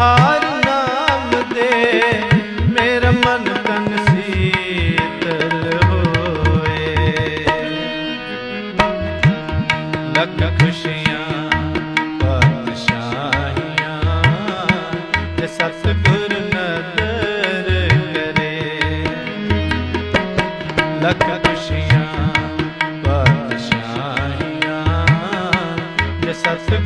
ਹਰ ਨਾਮ ਦੇ ਮੇਰਾ ਮਨ ਤਨ ਸੀਤਲ ਹੋਏ ਲੱਖ ਖੁਸ਼ੀਆਂ, ਪਾਤਸ਼ਾਹੀਆਂ ਜੇ ਸਤਿਗੁਰ ਨਦਰ ਕਰੇ। ਲੱਖ ਖੁਸ਼ੀਆਂ, ਪਾਤਸ਼ਾਹੀਆਂ ਜੇ ਸਤਿਗੁਰ